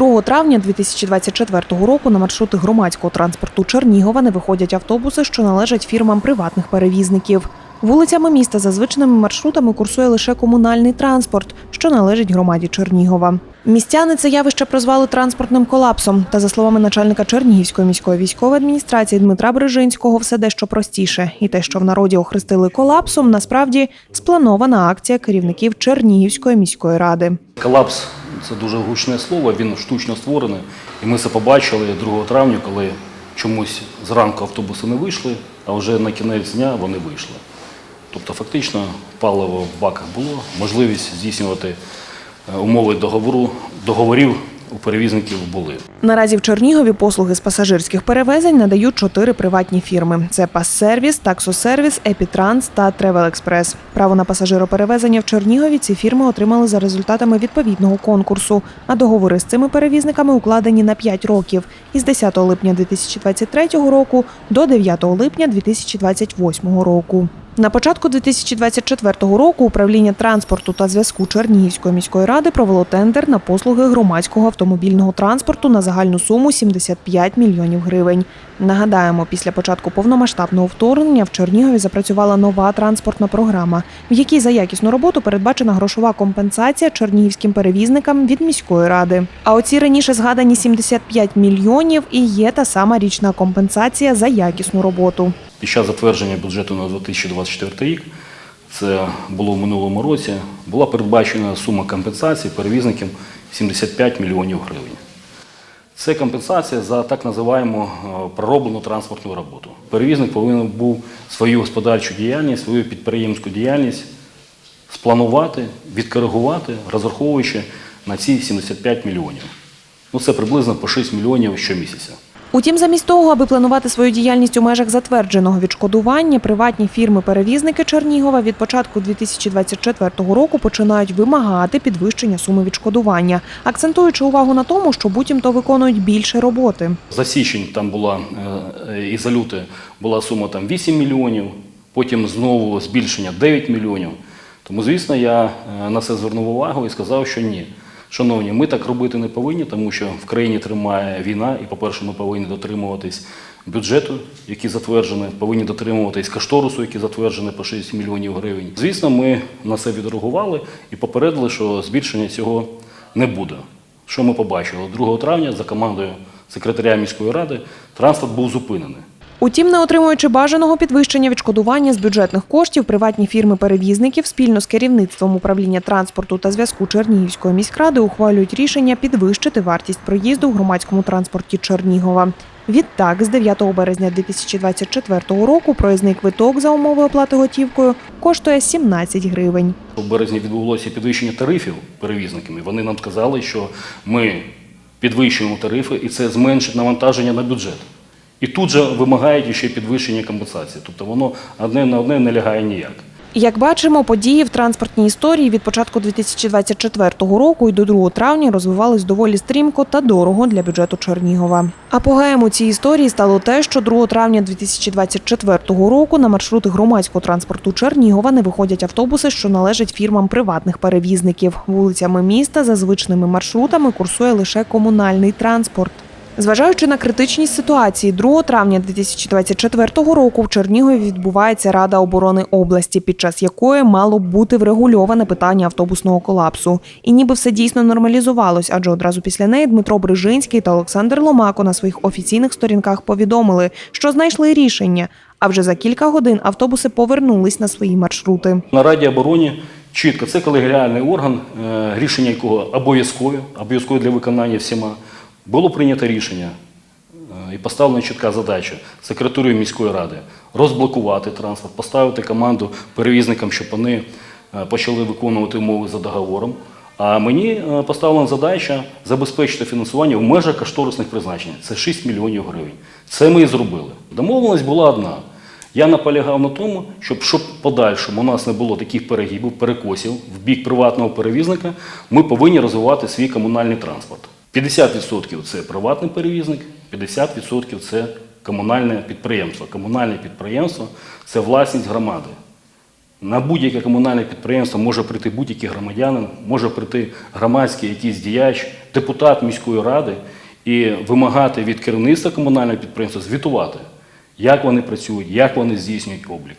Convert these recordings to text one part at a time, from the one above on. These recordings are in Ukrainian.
2 травня 2024 року на маршрути громадського транспорту Чернігова не виходять автобуси, що належать фірмам приватних перевізників. Вулицями міста за звичними маршрутами курсує лише комунальний транспорт, що належить громаді Чернігова. Містяни це явище прозвали транспортним колапсом. Та за словами начальника Чернігівської міської військової адміністрації Дмитра Брижинського, все дещо простіше. І те, що в народі охрестили колапсом, насправді спланована акція керівників Чернігівської міської ради. Колапс це дуже гучне слово, він штучно створений. І ми це побачили 2 травня, коли чомусь зранку автобуси не вийшли, а вже на кінець дня вони вийшли. Тобто, фактично, паливо в баках було, можливість здійснювати е, умови договору, договорів у перевізників були. Наразі в Чернігові послуги з пасажирських перевезень надають чотири приватні фірми: це Пассервіс, Таксосервіс, Епітранс та Тревел Експрес. Право на пасажироперевезення в Чернігові ці фірми отримали за результатами відповідного конкурсу. А договори з цими перевізниками укладені на 5 років із 10 липня 2023 року до 9 липня 2028 року. На початку 2024 року управління транспорту та зв'язку Чернігівської міської ради провело тендер на послуги громадського автомобільного транспорту на загальну суму 75 мільйонів гривень. Нагадаємо, після початку повномасштабного вторгнення в Чернігові запрацювала нова транспортна програма, в якій за якісну роботу передбачена грошова компенсація чернігівським перевізникам від міської ради. А оці раніше згадані 75 мільйонів і є та сама річна компенсація за якісну роботу. Під час затвердження бюджету на 2024 рік, це було в минулому році, була передбачена сума компенсації перевізникам 75 мільйонів гривень. Це компенсація за так називаємо е, пророблену транспортну роботу. Перевізник повинен був свою господарчу діяльність, свою підприємську діяльність спланувати, відкоригувати, розраховуючи на ці 75 мільйонів. Ну, це приблизно по 6 мільйонів щомісяця. Утім, замість того, аби планувати свою діяльність у межах затвердженого відшкодування, приватні фірми-перевізники Чернігова від початку 2024 року починають вимагати підвищення суми відшкодування, акцентуючи увагу на тому, що буцімто виконують більше роботи. За січень там була е, і за люте була сума там 8 мільйонів, потім знову збільшення 9 мільйонів. Тому, звісно, я е, на це звернув увагу і сказав, що ні. Шановні, ми так робити не повинні, тому що в країні тримає війна, і, по-перше, ми повинні дотримуватись бюджету, який затверджений, повинні дотримуватись кошторису, який затверджений по 6 мільйонів гривень. Звісно, ми на це відреагували і попередили, що збільшення цього не буде. Що ми побачили? 2 травня за командою секретаря міської ради транспорт був зупинений. Утім, не отримуючи бажаного підвищення відшкодування з бюджетних коштів, приватні фірми-перевізників спільно з керівництвом управління транспорту та зв'язку Чернігівської міськради ухвалюють рішення підвищити вартість проїзду в громадському транспорті Чернігова. Відтак, з 9 березня 2024 року проїзний квиток за умови оплати готівкою коштує 17 гривень. У березні відбулося підвищення тарифів перевізниками. Вони нам сказали, що ми підвищуємо тарифи і це зменшить навантаження на бюджет. І тут же вимагають ще підвищення компенсації. Тобто воно одне на одне не лягає ніяк. Як бачимо, події в транспортній історії від початку 2024 року і до 2 травня розвивались доволі стрімко та дорого для бюджету Чернігова. Апогеєм у цій історії стало те, що 2 травня 2024 року на маршрути громадського транспорту Чернігова не виходять автобуси, що належать фірмам приватних перевізників. Вулицями міста за звичними маршрутами курсує лише комунальний транспорт. Зважаючи на критичність ситуації, 2 травня 2024 року в Чернігові відбувається Рада оборони області, під час якої мало бути врегульоване питання автобусного колапсу. І ніби все дійсно нормалізувалось, адже одразу після неї Дмитро Брижинський та Олександр Ломако на своїх офіційних сторінках повідомили, що знайшли рішення. А вже за кілька годин автобуси повернулись на свої маршрути. На Раді обороні чітко це колегіальний орган, е, рішення якого обов'язкові, обов'язкові для виконання всіма. Було прийнято рішення е, і поставлена чітка задача секретарю міської ради розблокувати транспорт, поставити команду перевізникам, щоб вони е, почали виконувати умови за договором. А мені е, поставлена задача забезпечити фінансування в межах кошторисних призначень. Це 6 мільйонів гривень. Це ми і зробили. Домовленість була одна. Я наполягав на тому, щоб щоб подальшому у нас не було таких перегибів, перекосів в бік приватного перевізника, ми повинні розвивати свій комунальний транспорт. 50% це приватний перевізник, 50% це комунальне підприємство. Комунальне підприємство це власність громади. На будь-яке комунальне підприємство може прийти будь-який громадянин, може прийти громадський якийсь діяч, депутат міської ради і вимагати від керівництва комунального підприємства звітувати, як вони працюють, як вони здійснюють облік.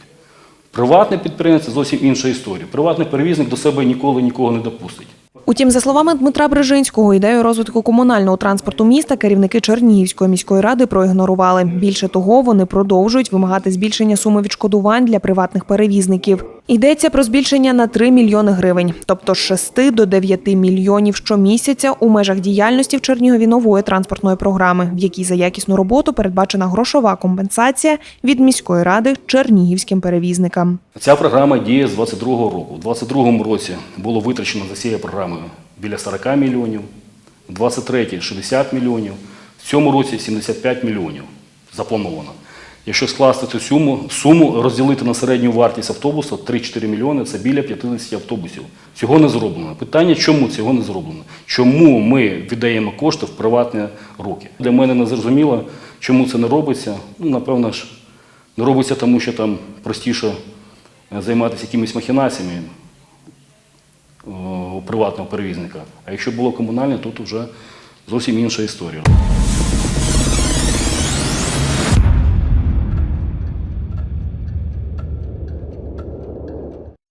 Приватне підприємство зовсім інша історія. Приватний перевізник до себе ніколи нікого не допустить. Утім, за словами Дмитра Брижинського, ідею розвитку комунального транспорту міста керівники Чернігівської міської ради проігнорували. Більше того, вони продовжують вимагати збільшення суми відшкодувань для приватних перевізників. Йдеться про збільшення на 3 мільйони гривень, тобто з 6 до 9 мільйонів щомісяця у межах діяльності в Чернігові нової транспортної програми, в якій за якісну роботу передбачена грошова компенсація від міської ради чернігівським перевізникам. Ця програма діє з 22-го року. У 22-му році було витрачено за цією програмою біля 40 мільйонів, у 23-й – 60 мільйонів, в цьому році 75 мільйонів заплановано. Якщо скласти цю суму, суму розділити на середню вартість автобуса 3-4 мільйони, це біля 50 автобусів. Цього не зроблено. Питання, чому цього не зроблено? Чому ми віддаємо кошти в приватні руки? Для мене не зрозуміло, чому це не робиться. Ну, напевно ж, не робиться тому, що там простіше е, займатися якимись махінаціями е, у приватного перевізника. А якщо було комунальне, тут вже зовсім інша історія.